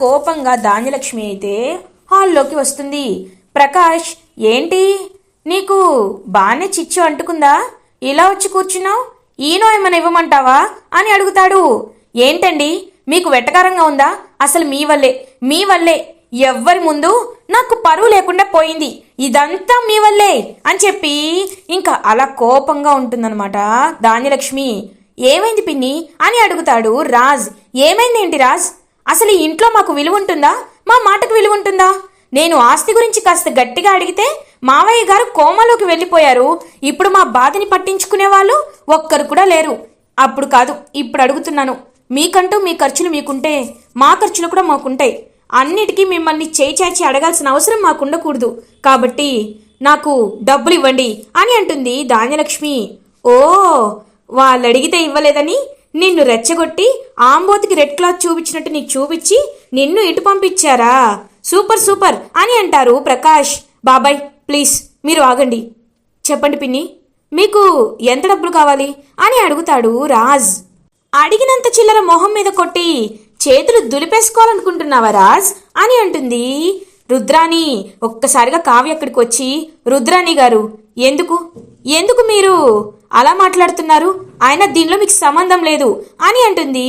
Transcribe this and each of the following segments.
కోపంగా ధాన్యలక్ష్మి అయితే హాల్లోకి వస్తుంది. ప్రకాష్ ఏంటి? నీకు బాగానే చిచ్చు అంటుకుందా? ఇలా వచ్చి కూర్చున్నావు? ఈనో ఏమైనా ఇవ్వమంటావా? అని అడుగుతాడు. ఏంటండి? మీకు వెటకారంగా ఉందా? అసలు మీ వల్లే మీ వల్లే. ఎవ్వరి ముందు నాకు పరువు లేకుండా పోయింది. ఇదంతా మీ వల్లే అని చెప్పి ఇంకా అలా కోపంగా ఉంటుందన్నమాట ధాన్యలక్ష్మి. ఏమైంది పిన్ని? అని అడుగుతాడు రాజ్. ఏమైంది ఏంటి రాజ్? అసలు ఈ ఇంట్లో మాకు విలువ ఉంటుందా మా మాటకు విలువ ఉంటుందా నేను ఆస్తి గురించి కాస్త గట్టిగా అడిగితే మావయ్య గారు కోమలోకి వెళ్ళిపోయారు. ఇప్పుడు మా బాధని పట్టించుకునే వాళ్ళు ఒక్కరు కూడా లేరు. అప్పుడు కాదు ఇప్పుడు అడుగుతున్నాను. మీకంటూ మీ ఖర్చులు మీకుంటే మా ఖర్చులు కూడా మాకుంటాయి. అన్నిటికీ మిమ్మల్ని చేయి చాచి అడగాల్సిన అవసరం మాకు ఉండకూడదు కాబట్టి నాకు డబ్బులు ఇవ్వండి అని అంటుంది ధాన్యలక్ష్మి. ఓ వాళ్ళు అడిగితే ఇవ్వలేదని నిన్ను రెచ్చగొట్టి ఆంబోతికి రెడ్ క్లాత్ చూపించినట్టు నీకు చూపించి నిన్ను ఇటు పంపించారా? సూపర్ సూపర్ అని అంటారు ప్రకాష్. బాబాయ్ ప్లీజ్ మీరు ఆగండి. చెప్పండి పిన్ని మీకు ఎంత డబ్బులు కావాలి? అని అడుగుతాడు రాజ్. అడిగినంత చిల్లర మొహం మీద కొట్టి చేతులు దులిపేసుకోవాలనుకుంటున్నావా రాజ్? అని అంటుంది రుద్రాణి. ఒక్కసారిగా కావ్య అక్కడికి వచ్చి రుద్రాణి గారు ఎందుకు? ఎందుకు మీరు అలా మాట్లాడుతున్నారు? ఆయన దీనిలో మీకు సంబంధం లేదు అని అంటుంది.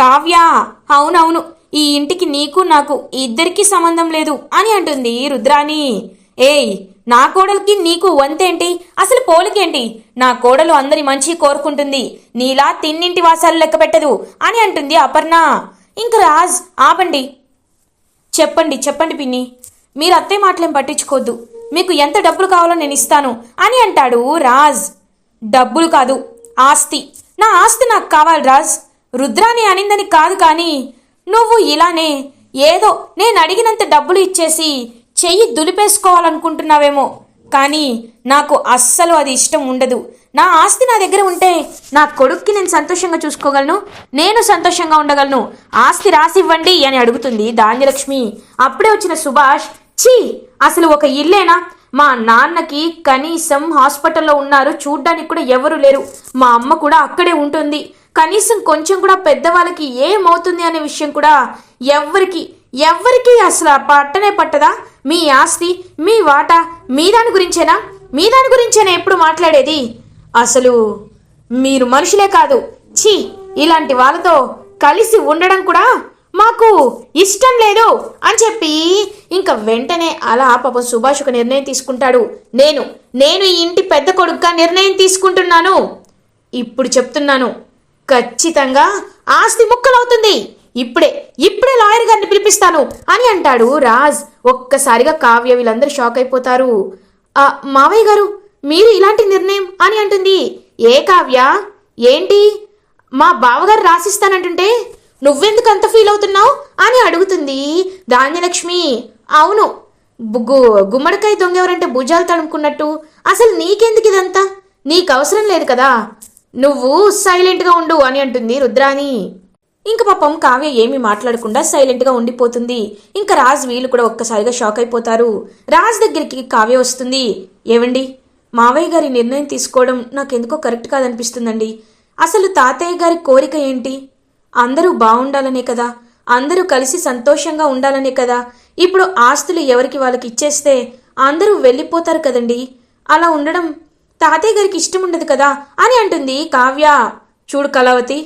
కావ్య అవునవును ఈ ఇంటికి నీకు నాకు ఇద్దరికీ సంబంధం లేదు అని అంటుంది రుద్రాణి. ఏయ్ నా కోడలికి నీకు వంతేంటి? అసలు పోలికేంటి? నా కోడలు అందరి మంచి కోరుకుంటుంది. నీలా తిన్నింటి వాసాలు లెక్క పెట్టదు అని అంటుంది అపర్ణ. ఇంక రాజ్ ఆపండి. చెప్పండి చెప్పండి పిన్ని. మీరు అత్తే మాటలేం పట్టించుకోవద్దు. మీకు ఎంత డబ్బులు కావాలో నేను ఇస్తాను అని అంటాడు రాజ్. డబ్బులు కాదు ఆస్తి. నా ఆస్తి నాకు కావాలి రాజ్. రుద్రాని అనిందని కాదు కానీ నువ్వు ఇలానే ఏదో నేను అడిగినంత డబ్బులు ఇచ్చేసి చెయ్యి దులిపేసుకోవాలనుకుంటున్నావేమో. కానీ నాకు అస్సలు అది ఇష్టం ఉండదు. నా ఆస్తి నా దగ్గర ఉంటే నా కొడుక్కి నేను సంతోషంగా చూసుకోగలను నేను సంతోషంగా ఉండగలను. ఆస్తి రాసివ్వండి అని అడుగుతుంది ధాన్యలక్ష్మి. అప్పుడే వచ్చిన సుభాష్ ఛీ! అసలు ఒక ఇల్లేనా? మా నాన్నకి కనీసం హాస్పిటల్లో ఉన్నారు. చూడ్డానికి కూడా ఎవరు లేరు. మా అమ్మ కూడా అక్కడే ఉంటుంది. కనీసం కొంచెం కూడా పెద్దవాళ్ళకి ఏమవుతుంది అనే విషయం కూడా ఎవ్వరికి ఎవ్వరికి అసలు పట్టనే పట్టదా? మీ ఆస్తి మీ వాటా మీ దాని గురించేనా? మీ దాని గురించేనా ఎప్పుడు మాట్లాడేది? అసలు మీరు మనుషులే కాదు. ఛీ ఇలాంటి వాళ్ళతో కలిసి ఉండడం కూడా మాకు ఇష్టం లేదు అని చెప్పి ఇంకా వెంటనే అలా పాపం సుభాష్ ఒక నిర్ణయం తీసుకుంటాడు. నేను నేను ఈ ఇంటి పెద్ద కొడుకుగా నిర్ణయం తీసుకుంటున్నాను. ఇప్పుడు చెప్తున్నాను ఖచ్చితంగా ఆస్తి ముక్కలవుతుంది. ఇప్పుడే ఇప్పుడే లాయర్ గారిని పిలిపిస్తాను అని అంటాడు రాజ్. ఒక్కసారిగా కావ్య వీళ్ళందరూ షాక్ అయిపోతారు. "ఆ, మావయ్య గారు మీరు ఇలాంటి నిర్ణయం అని అంటుంది. ఏ కావ్య? ఏంటి? మా బావగారు రాసిస్తానంటుంటే నువ్వెందుకు అంత ఫీల్ అవుతున్నావు? అని అడుగుతుంది ధాన్యలక్ష్మి. అవును గు- గుమ్మడికాయ దొంగ ఎవరంటే భుజాలు తడుముకున్నట్టు. అసలు నీకెందుకు ఇదంతా? నీకు అవసరం లేదు కదా. నువ్వు సైలెంట్గా ఉండు అని అంటుంది రుద్రాని ఇంక పాపం కావ్య ఏమీ మాట్లాడకుండా సైలెంట్గా ఉండిపోతుంది. ఇంకా రాజ్ వీళ్ళు కూడా ఒక్కసారిగా షాక్ అయిపోతారు. రాజ్ దగ్గరికి కావ్య వస్తుంది. ఏవండి? మావయ్య గారి నిర్ణయం తీసుకోవడం నాకెందుకో కరెక్ట్ కాదనిపిస్తుందండి. అసలు తాతయ్య గారి కోరిక ఏంటి? అందరూ బాగుండాలనే కదా. అందరూ కలిసి సంతోషంగా ఉండాలనే కదా. ఇప్పుడు ఆస్తులు ఎవరికి వాళ్ళకి ఇచ్చేస్తే అందరూ వెళ్ళిపోతారు కదండి. అలా ఉండడం తాతయ్య గారికి ఇష్టం ఉండదు కదా అని అంటుంది కావ్య. చూడు కళావతి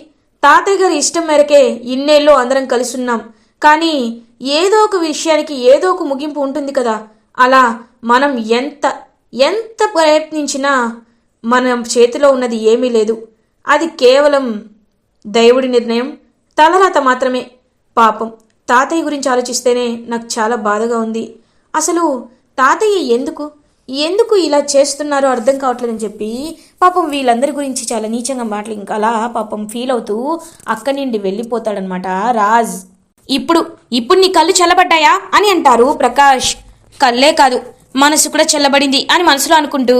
తాతయ్య గారి ఇష్టం మేరకే ఇన్నేళ్ళు అందరం కలిసి ఉన్నాం కానీ ఏదో ఒక విషయానికి ఏదో ఒక ముగింపు ఉంటుంది కదా. అలా మనం ఎంత ఎంత ప్రయత్నించినా మన చేతిలో ఉన్నది ఏమీ లేదు. అది కేవలం దైవుడి నిర్ణయం తలరాత మాత్రమే. పాపం తాతయ్య గురించి ఆలోచిస్తేనే నాకు చాలా బాధగా ఉంది. అసలు తాతయ్య ఎందుకు ఎందుకు ఇలా చేస్తున్నారో అర్థం కావట్లేదని చెప్పి పాపం వీళ్ళందరి గురించి చాలా నీచంగా మాటలు ఇంకా అలా పాపం ఫీల్ అవుతూ అక్కడి నుండి వెళ్ళిపోతాడనమాట రాజ్. ఇప్పుడు ఇప్పుడు నీ కళ్ళు చల్లబడ్డాయా అని అంటారు ప్రకాష్. కళ్ళే కాదు మనసు కూడా చల్లబడింది అని మనసులో అనుకుంటూ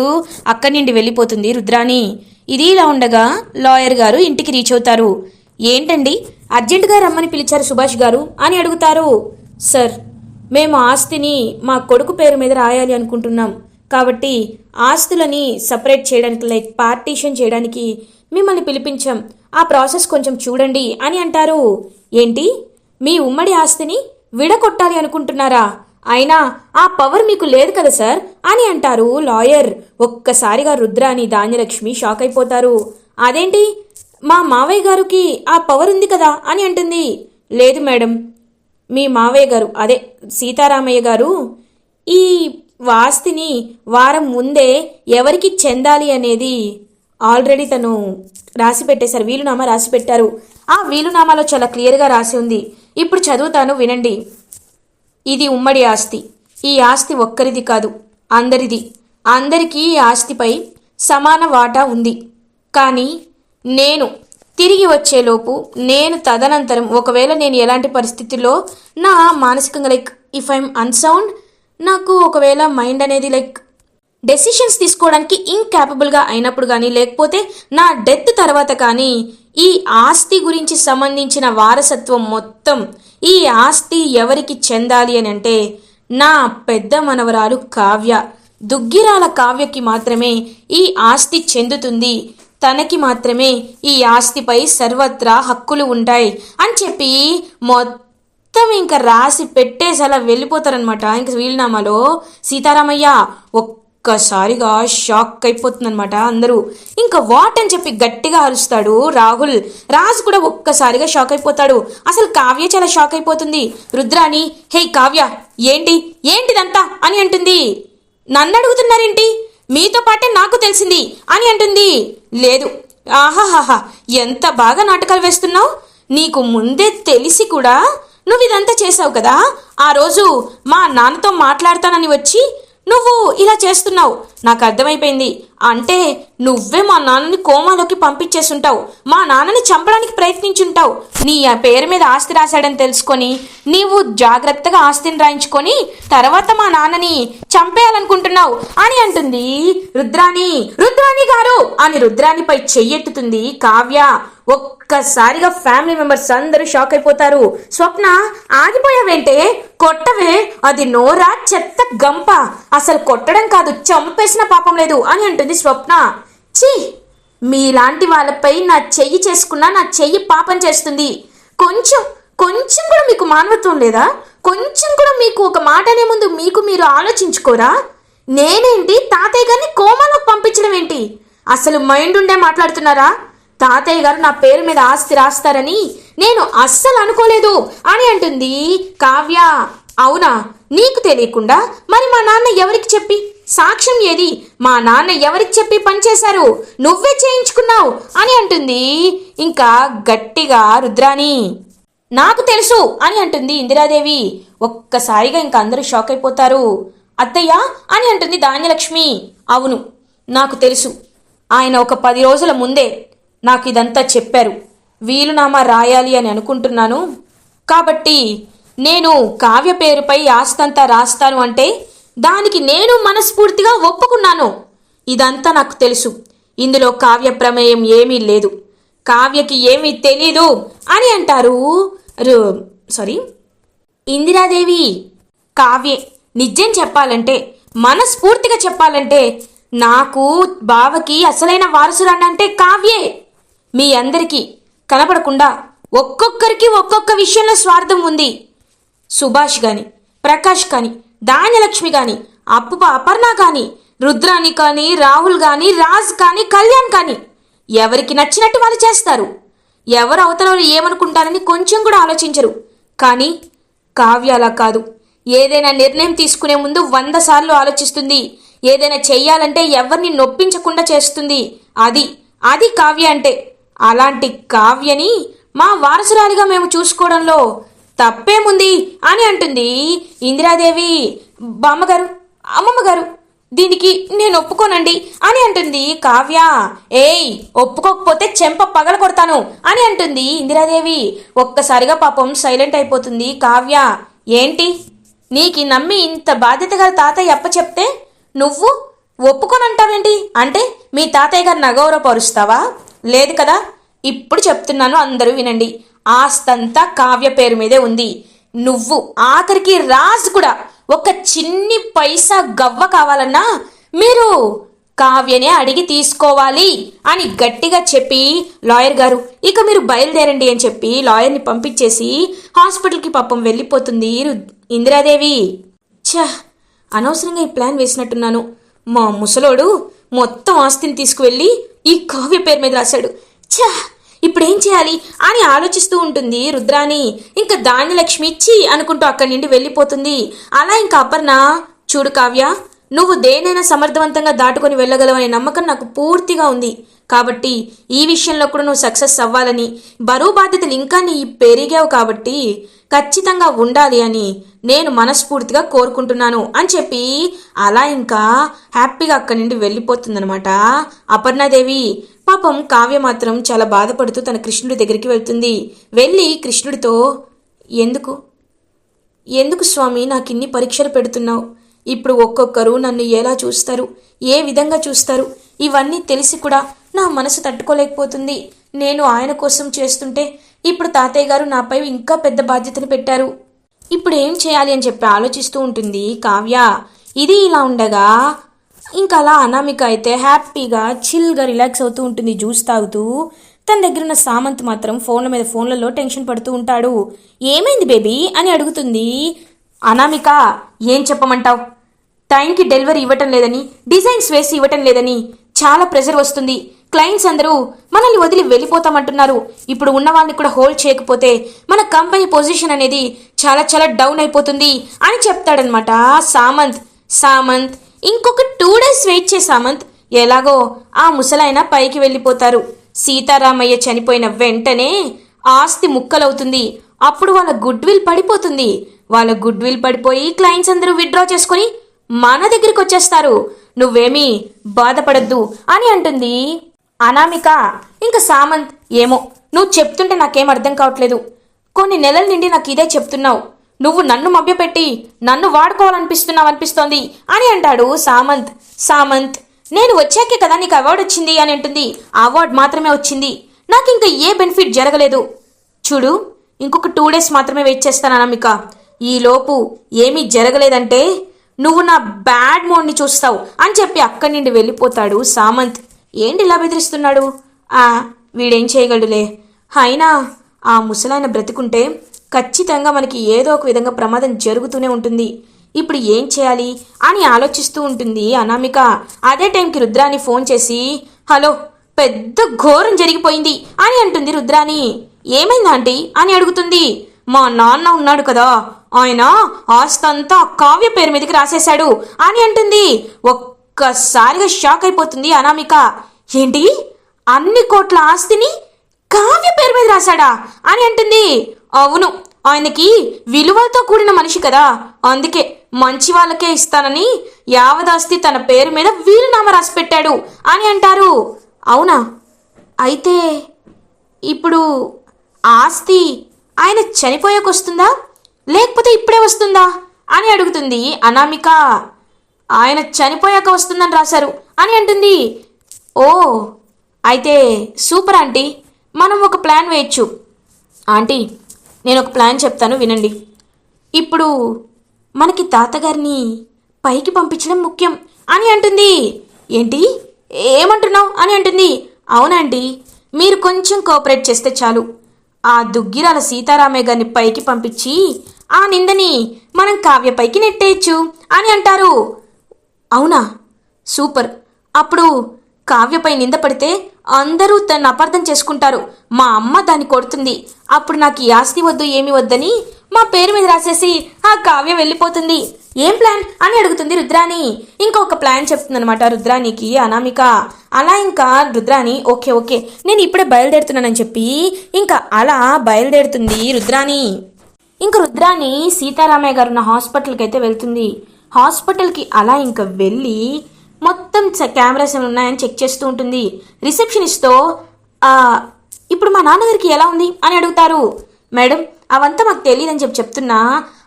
అక్కడి నుండి వెళ్ళిపోతుంది రుద్రాణి. ఇది ఇలా ఉండగా లాయర్ గారు ఇంటికి రీచ్ అవుతారు. ఏంటండి? అర్జెంటుగా రమ్మని పిలిచారు సుభాష్ గారు అని అడుగుతారు. సార్ మేము ఆస్తిని మా కొడుకు పేరు మీద రాయాలి అనుకుంటున్నాం. కాబట్టి ఆస్తులని సపరేట్ చేయడానికి లైక్ పార్టీషన్ చేయడానికి మిమ్మల్ని పిలిపించాం. ఆ ప్రాసెస్ కొంచెం చూడండి అని అంటారు. ఏంటి? మీ ఉమ్మడి ఆస్తిని విడగొట్టాలి అనుకుంటున్నారా? అయినా ఆ పవర్ మీకు లేదు కదా సార్? అని అంటారు లాయర్. ఒక్కసారిగా రుద్రాని ధాన్యలక్ష్మి షాక్ అయిపోతారు. అదేంటి? మా మావయ్య గారికి ఆ పవర్ ఉంది కదా? అని అంటుంది. లేదు మేడం. మీ మావయ్య గారు అదే సీతారామయ్య గారు ఈ వాస్తిని వారం ముందే ఎవరికి చెందాలి అనేది ఆల్రెడీ తను రాసి పెట్టేశారు వీలునామా రాసి పెట్టారు. ఆ వీలునామాలో చాలా క్లియర్గా రాసి ఉంది. ఇప్పుడు చదువుతాను వినండి. ఇది ఉమ్మడి ఆస్తి. ఈ ఆస్తి ఒక్కరిది కాదు అందరిది. అందరికీ ఈ ఆస్తిపై సమాన వాటా ఉంది. కానీ నేను తిరిగి వచ్చేలోపు నేను తదనంతరం ఒకవేళ నేను ఎలాంటి పరిస్థితుల్లో నా మానసికంగా లైక్ ఇఫ్ ఐఎమ్ అన్సౌండ్ నాకు ఒకవేళ మైండ్ అనేది లైక్ డెసిషన్స్ తీసుకోవడానికి ఇంక్యాపబుల్గా అయినప్పుడు కానీ లేకపోతే నా డెత్ తర్వాత కానీ ఈ ఆస్తి గురించి సంబంధించిన వారసత్వం మొత్తం ఈ ఆస్తి ఎవరికి చెందాలి అని అంటే నా పెద్ద మనవరాలు కావ్య. దుగ్గిరాల కావ్యకి మాత్రమే ఈ ఆస్తి చెందుతుంది. తనకి మాత్రమే ఈ ఆస్తిపై సర్వత్రా హక్కులు ఉంటాయి అని చెప్పి మొత్తం ఇంకా రాసి పెట్టేసి అలా వెళ్ళిపోతారనమాట ఇంక వీలునామాలో సీతారామయ్య ఒక్కసారిగా షాక్ అయిపోతుందనమాట అందరూ. ఇంకా వాట్ అని చెప్పి గట్టిగా అరుస్తాడు రాహుల్. రాజు కూడా ఒక్కసారిగా షాక్ అయిపోతాడు. అసలు కావ్య చాలా షాక్ అయిపోతుంది. రుద్రాని హే కావ్య ఏంటి? ఏంటిదంతా? అని అంటుంది. నన్ను అడుగుతున్నారేంటి మీతో పాటే నాకు తెలిసింది అని అంటుంది. లేదు. ఆహాహాహా ఎంత బాగా నాటకాలు వేస్తున్నావు? నీకు ముందే తెలిసి కూడా నువ్వు ఇదంతా చేసావు కదా. ఆ రోజు మా నాన్నతో మాట్లాడతానని వచ్చి నువ్వు ఇలా చేస్తున్నావు. నాకు అర్థమైపోయింది. అంటే నువ్వే మా నాన్నని కోమాలోకి పంపించేసుంటావు. మా నాన్నని చంపడానికి ప్రయత్నించుంటావు. నీ ఆ పేరు మీద ఆస్తి రాశాడని తెలుసుకొని నీవు జాగ్రత్తగా ఆస్తిని రాయించుకొని తర్వాత మా నాన్నని చంపేయాలనుకుంటున్నావు అని అంటుంది రుద్రాణి. రుద్రాణి గారు! అని రుద్రాణిపై చెయ్యెత్తుతుంది కావ్య. ఒక్కసారిగా ఫ్యామిలీ మెంబర్స్ అందరూ షాక్ అయిపోతారు. స్వప్న ఆగిపోయావేంటే? కొట్టవే అది నోరా చెత్త గంప. అసలు కొట్టడం కాదు చంపే చేసిన పాపం లేదు అని అంటుంది స్వప్న. ఛీ! మీలాంటి వాళ్ళపై నా చెయ్యి చేసుకున్నా నా చెయ్యి పాపం చేస్తుంది. కొంచెం కొంచెం కూడా మీకు మానవత్వం లేదా? కొంచెం కూడా మీకు ఒక మాట అనే ముందు మీకు మీరు ఆలోచించుకోరా? నేనేంటి తాతయ్య గారిని కోమాలోకి పంపించడం ఏంటి? అసలు మైండ్ ఉండే మాట్లాడుతున్నారా? తాతయ్య గారు నా పేరు మీద ఆస్తి రాస్తారని నేను అస్సలు అనుకోలేదు అని అంటుంది కావ్య. అవునా? నీకు తెలియకుండా మరి మా నాన్న ఎవరికి చెప్పి? సాక్ష్యం ఏది? మా నాన్న ఎవరికి చెప్పి పనిచేశారు నువ్వే చేయించుకున్నావు అని అంటుంది. ఇంకా గట్టిగా రుద్రాణి. నాకు తెలుసు అని అంటుంది ఇందిరాదేవి. ఒక్కసారిగా ఇంకా అందరూ షాక్ అయిపోతారు. అత్తయ్య అని అంటుంది ధాన్యలక్ష్మి. అవును నాకు తెలుసు. ఆయన ఒక పది రోజుల ముందే నాకు ఇదంతా చెప్పారు. వీలునామా రాయాలి అని అనుకుంటున్నాను. కాబట్టి నేను కావ్య పేరుపై ఆస్తంతా రాస్తాను అంటే దానికి నేను మనస్ఫూర్తిగా ఒప్పుకున్నాను. ఇదంతా నాకు తెలుసు. ఇందులో కావ్య ప్రమేయం ఏమీ లేదు. కావ్యకి ఏమీ తెలీదు అని అంటారు రు- సారీ ఇందిరాదేవి కావ్యే నిజం చెప్పాలంటే మనస్ఫూర్తిగా చెప్పాలంటే నాకు బావకి అసలైన వారసురాన్నంటే కావ్యే. మీ అందరికీ కనపడకుండా ఒక్కొక్కరికి ఒక్కొక్క విషయంలో స్వార్థం ఉంది. సుభాష్ కానీ ప్రకాష్ కానీ ధాన్యలక్ష్మి కానీ అప్పు అపర్ణ కాని రుద్రాని కాని రాహుల్ కానీ రాజ్ కాని కళ్యాణ్ కాని ఎవరికి నచ్చినట్టు వాళ్ళు చేస్తారు. ఎవరు అవతల ఏమనుకుంటారని కొంచెం కూడా ఆలోచించరు. కానీ కావ్య అలా కాదు. ఏదైనా నిర్ణయం తీసుకునే ముందు వంద సార్లు ఆలోచిస్తుంది. ఏదైనా చెయ్యాలంటే ఎవరిని నొప్పించకుండా చేస్తుంది. అది అది కావ్య అంటే. అలాంటి కావ్యని మా వారసురాలిగా మేము చూసుకోవడంలో తప్పేముంది అని అంటుంది ఇందిరాదేవి. బామ్మగారు అమ్మమ్మ గారు దీనికి నేను ఒప్పుకోనండి అని అంటుంది కావ్య. ఏయ్ ఒప్పుకోకపోతే చెంప పగల కొడతాను అని అంటుంది ఇందిరాదేవి. ఒక్కసారిగా పాపం సైలెంట్ అయిపోతుంది కావ్య. ఏంటి? నీకు నమ్మి ఇంత బాధ్యత గల తాతయ్య అప్ప చెప్తే నువ్వు ఒప్పుకోనంటావేంటి? అంటే మీ తాతయ్య గారిని అగౌరవపరుస్తావా లేదు కదా? ఇప్పుడు చెప్తున్నాను అందరూ వినండి. ఆస్తంతా కావ్య పేరు మీదే ఉంది. నువ్వు ఆఖరికి రాజు కూడా ఒక చిన్ని పైసా గవ్వ కావాలన్నా మీరు కావ్యనే అడిగి తీసుకోవాలి అని గట్టిగా చెప్పి లాయర్ గారు ఇక మీరు బయలుదేరండి అని చెప్పి లాయర్ని పంపించేసి హాస్పిటల్కి పాపం వెళ్ళిపోతుంది ఇందిరాదేవి. ఛ అనవసరంగా ఈ ప్లాన్ వేసినట్టున్నాను. మా ముసలోడు మొత్తం ఆస్తిని తీసుకువెళ్ళి ఈ కావ్య పేరు మీద రాశాడు. ఛ ఇప్పుడేం చేయాలి అని ఆలోచిస్తూ ఉంటుంది రుద్రాని ఇంకా ధాన్యలక్ష్మి ఇచ్చి అనుకుంటూ అక్కడి నుండి వెళ్ళిపోతుంది. అలా ఇంకా అపర్ణ చూడు కావ్య నువ్వు దేనైనా సమర్థవంతంగా దాటుకొని వెళ్ళగలవనే నమ్మకం నాకు పూర్తిగా ఉంది. కాబట్టి ఈ విషయంలో కూడా నువ్వు సక్సెస్ అవ్వాలని బరువు బాధ్యతలు ఇంకా నీ పెరిగావు కాబట్టి ఖచ్చితంగా ఉండాలి అని నేను మనస్ఫూర్తిగా కోరుకుంటున్నాను అని చెప్పి అలా ఇంకా హ్యాపీగా అక్కడి నుండి వెళ్ళిపోతుందనమాట అపర్ణాదేవి పాపం కావ్య మాత్రం చాలా బాధపడుతూ తన కృష్ణుడి దగ్గరికి వెళ్తుంది. వెళ్ళి కృష్ణుడితో ఎందుకు? ఎందుకు స్వామి నాకు ఇన్ని పరీక్షలు పెడుతున్నావు? ఇప్పుడు ఒక్కొక్కరు నన్ను ఎలా చూస్తారు? ఏ విధంగా చూస్తారు? ఇవన్నీ తెలిసి కూడా నా మనసు తట్టుకోలేకపోతుంది. నేను ఆయన కోసం చేస్తుంటే ఇప్పుడు తాతయ్య గారు నాపై ఇంకా పెద్ద బాధ్యతను పెట్టారు. ఇప్పుడు ఏం చేయాలి అని చెప్పి ఆలోచిస్తూ ఉంటుంది కావ్య. ఇది ఇలా ఉండగా ఇంకా అలా అనామిక అయితే హ్యాపీగా చిల్గా రిలాక్స్ అవుతూ ఉంటుంది జ్యూస్ తాగుతూ. తన దగ్గర ఉన్న సామంత్ మాత్రం ఫోన్ల మీద ఫోన్లలో టెన్షన్ పడుతూ ఉంటాడు. ఏమైంది బేబీ? అని అడుగుతుంది. అనామిక ఏం చెప్పమంటావు? టైంకి డెలివరీ ఇవ్వటం లేదని డిజైన్స్ వేసి ఇవ్వటం లేదని చాలా ప్రెషర్ వస్తుంది. క్లయింట్స్ అందరూ మనల్ని వదిలి వెళ్ళిపోతామంటున్నారు. ఇప్పుడు ఉన్న వాళ్ళని కూడా హోల్డ్ చేయకపోతే మన కంపెనీ పొజిషన్ అనేది చాలా చాలా డౌన్ అయిపోతుంది అని చెప్తాడనమాట సామంత్. సామంత్ ఇంకొక టూ డేస్ వెయిట్ చే సామంత్. ఎలాగో ఆ ముసలాయన పైకి వెళ్ళిపోతారు. సీతారామయ్య చనిపోయిన వెంటనే ఆస్తి ముక్కలవుతుంది. అప్పుడు వాళ్ళ గుడ్ విల్ పడిపోతుంది. వాళ్ళ గుడ్ విల్ పడిపోయి క్లయింట్స్ అందరూ విత్డ్రా చేసుకొని మన దగ్గరికి వచ్చేస్తారు. నువ్వేమీ బాధపడద్దు అని అంటుంది. అనామిక ఇంకా సామంత్ ఏమో నువ్వు చెప్తుంటే నాకేం అర్థం కావట్లేదు. కొన్ని నెలల నుండి నాకు ఇదే చెప్తున్నావు. నువ్వు నన్ను మభ్యపెట్టి నన్ను వాడుకోవాలనిపిస్తున్నావు అనిపిస్తోంది అని అంటాడు సామంత్. సామంత్ నేను వచ్చాకే కదా నీకు అవార్డు వచ్చింది అని అంటుంది. అవార్డు మాత్రమే వచ్చింది. నాకు ఇంకా ఏ బెనిఫిట్ జరగలేదు. చూడు ఇంకొక టూ డేస్ మాత్రమే వెయిట్ చేస్తాను అనామిక. ఈలోపు ఏమీ జరగలేదంటే నువ్వు నా బ్యాడ్ మోడ్ని చూస్తావు అని చెప్పి అక్కడి నుండి వెళ్ళిపోతాడు సామంత్. ఏంటి ఇలా బెదిరిస్తున్నాడు? ఆ వీడేం చేయగలడులే. అయినా ఆ ముసలాయన బ్రతికుంటే ఖచ్చితంగా మనకి ఏదో ఒక విధంగా ప్రమాదం జరుగుతూనే ఉంటుంది. ఇప్పుడు ఏం చేయాలి? అని ఆలోచిస్తూ ఉంటుంది అనామిక. అదే టైంకి రుద్రాని ఫోన్ చేసి హలో పెద్ద ఘోరం జరిగిపోయింది అని అంటుంది రుద్రాని. ఏమైంది ఆంటీ? అని అడుగుతుంది. మా నాన్న ఉన్నాడు కదా. ఆయన ఆస్తంతా కావ్య పేరు మీదకి రాసేశాడు అని అంటుంది. ఒక్కసారిగా షాక్ అయిపోతుంది అనామిక. ఏంటి? అన్ని కోట్ల ఆస్తిని కావ్య పేరు మీద రాశాడా? అని అంటుంది. అవును ఆయనకి విలువలతో కూడిన మనిషి కదా. అందుకే మంచి వాళ్ళకే ఇస్తానని యావదాస్తి తన పేరు మీద వీలునామా రాసి పెట్టాడు అని అంటారు. అవునా? అయితే ఇప్పుడు ఆస్తి ఆయన చనిపోయాక వస్తుందా లేకపోతే ఇప్పుడే వస్తుందా? అని అడుగుతుంది అనామిక. ఆయన చనిపోయాక వస్తుందని రాశారు అని అంటుంది. ఓ అయితే సూపర్ ఆంటీ. మనం ఒక ప్లాన్ వేయచ్చు. ఆంటీ నేను ఒక ప్లాన్ చెప్తాను వినండి. ఇప్పుడు మనకి తాతగారిని పైకి పంపించడం ముఖ్యం అని అంటుంది. ఏంటి? ఏమంటున్నావు అని అంటుంది. అవునండి మీరు కొంచెం కోఆపరేట్ చేస్తే చాలు. ఆ దుగ్గిరాల సీతారామయ్య గారిని పైకి పంపించి ఆ నిందని మనం కావ్య పైకి నెట్టేయచ్చు అని అంటారు. అవునా? సూపర్. అప్పుడు కావ్యపై నింద పడితే అందరూ తను అపార్థం చేసుకుంటారు. మా అమ్మ దాన్ని కొడుతుంది అప్పుడు నాకు ఈ ఆస్తి వద్దు ఏమి వద్దని మా పేరు మీద రాసేసి ఆ కావ్య వెళ్ళిపోతుంది. ఏం ప్లాన్? అని అడుగుతుంది రుద్రాని ఇంకా ఒక ప్లాన్ చెప్తుందనమాట రుద్రానికి అనామిక. అలా ఇంకా రుద్రాని ఓకే ఓకే నేను ఇప్పుడే బయలుదేరుతున్నానని చెప్పి ఇంకా అలా బయలుదేరుతుంది రుద్రాని ఇంక రుద్రాని సీతారామయ్య గారు ఉన్న హాస్పిటల్కి అయితే వెళ్తుంది. హాస్పిటల్కి అలా ఇంకా వెళ్ళి మొత్తం కెమెరాస్ ఏమైనా ఉన్నాయని చెక్ చేస్తూ ఉంటుంది. రిసెప్షనిస్ట్తో ఇప్పుడు మా నాన్నగారికి ఎలా ఉంది? అని అడుగుతారు. మేడం అవంతా మాకు తెలియదని చెప్పి చెప్తున్నా.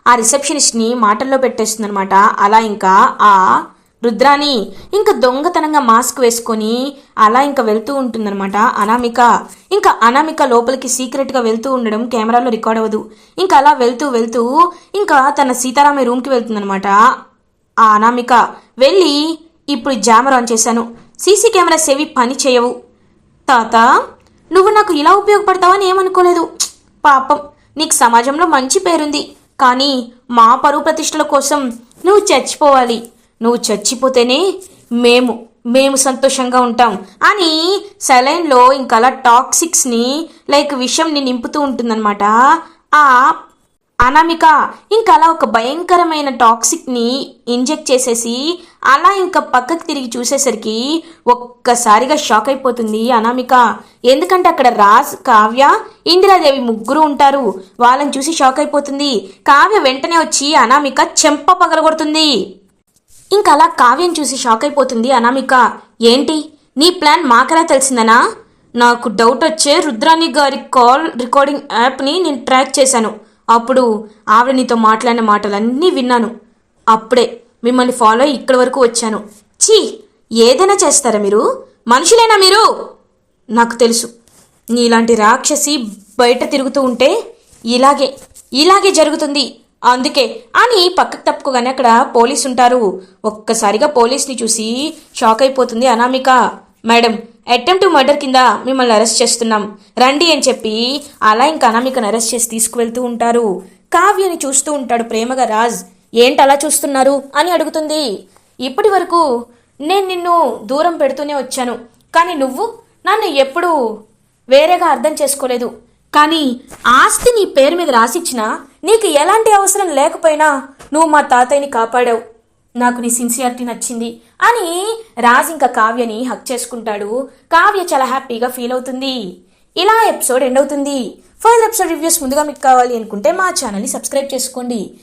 ఆ రిసెప్షనిస్ట్ని మాటల్లో పెట్టేస్తుందనమాట అలా ఇంకా ఆ రుద్రాని ఇంకా దొంగతనంగా మాస్క్ వేసుకొని అలా ఇంకా వెళ్తూ ఉంటుందన్నమాట. అనామిక ఇంకా అనామిక లోపలికి సీక్రెట్గా వెళ్తూ ఉండడం కెమెరాలో రికార్డ్ అవ్వదు. ఇంకా అలా వెళ్తూ వెళ్తూ ఇంకా తన సీతారామయ్య రూమ్కి వెళ్తుందనమాట ఆ అనామిక వెళ్ళి ఇప్పుడు జామర్ ఆన్ చేశాను. సీసీ కెమెరాస్ ఏవి పని చేయవు. తాత నువ్వు నాకు ఇలా ఉపయోగపడతావని ఏమనుకోలేదు. పాపం నీకు సమాజంలో మంచి పేరుంది. కానీ మా పరువు ప్రతిష్టల కోసం నువ్వు చచ్చిపోవాలి. నువ్వు చచ్చిపోతేనే మేము మేము సంతోషంగా ఉంటాం. అని సెలైన్లో ఇంకా అలా టాక్సిక్స్ని లైక్ విషయంని నింపుతూ ఉంటుందన్నమాట. ఆ అనామిక ఇంకా అలా ఒక భయంకరమైన టాక్సిక్ని ఇంజెక్ట్ చేసేసి అలా ఇంకా పక్కకు తిరిగి చూసేసరికి ఒక్కసారిగా షాక్ అయిపోతుంది అనామిక. ఎందుకంటే అక్కడ రాజ్ కావ్య ఇందిరాదేవి ముగ్గురు ఉంటారు. వాళ్ళని చూసి షాక్ అయిపోతుంది. కావ్య వెంటనే వచ్చి అనామిక చెంప పగలగొడుతుంది. ఇంకా అలా కావ్యం చూసి షాక్ అయిపోతుంది అనామిక. ఏంటి? నీ ప్లాన్ మాకలా తెలిసిందనా? నాకు డౌట్ వచ్చే రుద్రాణి గారి కాల్ రికార్డింగ్ యాప్ని నేను ట్రాక్ చేశాను. అప్పుడు ఆవిడ నీతో మాట్లాడిన మాటలన్నీ విన్నాను. అప్పుడే మిమ్మల్ని ఫాలో అయ్యి ఇక్కడి వరకు వచ్చాను. ఛీ! ఏదైనా చేస్తారా మీరు? మనుషులేనా మీరు? నాకు తెలుసు. నీలాంటి రాక్షసి బయట తిరుగుతూ ఉంటే ఇలాగే ఇలాగే జరుగుతుంది. అందుకే అని పక్కకు తప్పుకోగానే అక్కడ పోలీస్ ఉంటారు. ఒక్కసారిగా పోలీస్ని చూసి షాక్ అయిపోతుంది అనామిక. మేడం అటెంప్ట్ మర్డర్ కింద మిమ్మల్ని అరెస్ట్ చేస్తున్నాం. రండి అని చెప్పి అలా ఇంకా అనామికను అరెస్ట్ చేసి తీసుకువెళ్తూ ఉంటారు. కావ్యని చూస్తూ ఉంటాడు ప్రేమగా రాజ్. ఏంటి అలా చూస్తున్నారు? అని అడుగుతుంది. ఇప్పటి వరకు నేను నిన్ను దూరం పెడుతూనే వచ్చాను. కానీ నువ్వు నన్ను ఎప్పుడూ వేరేగా అర్థం చేసుకోలేదు. కానీ ఆస్తి నీ పేరు మీద రాసిచ్చినా నీకు ఎలాంటి అవసరం లేకపోయినా నువ్వు మా తాతయ్యని కాపాడావు. నాకు నీ సిన్సియారిటీ నచ్చింది అని రాజ్ ఇంకా కావ్యని హక్ చేసుకుంటాడు. కావ్య చాలా హ్యాపీగా ఫీల్ అవుతుంది. ఇలా ఎపిసోడ్ ఎండ్ అవుతుంది. ఫర్దర్ ఎపిసోడ్ రివ్యూస్ ముందుగా మీకు కావాలి అనుకుంటే మా ఛానల్ని సబ్స్క్రైబ్ చేసుకోండి.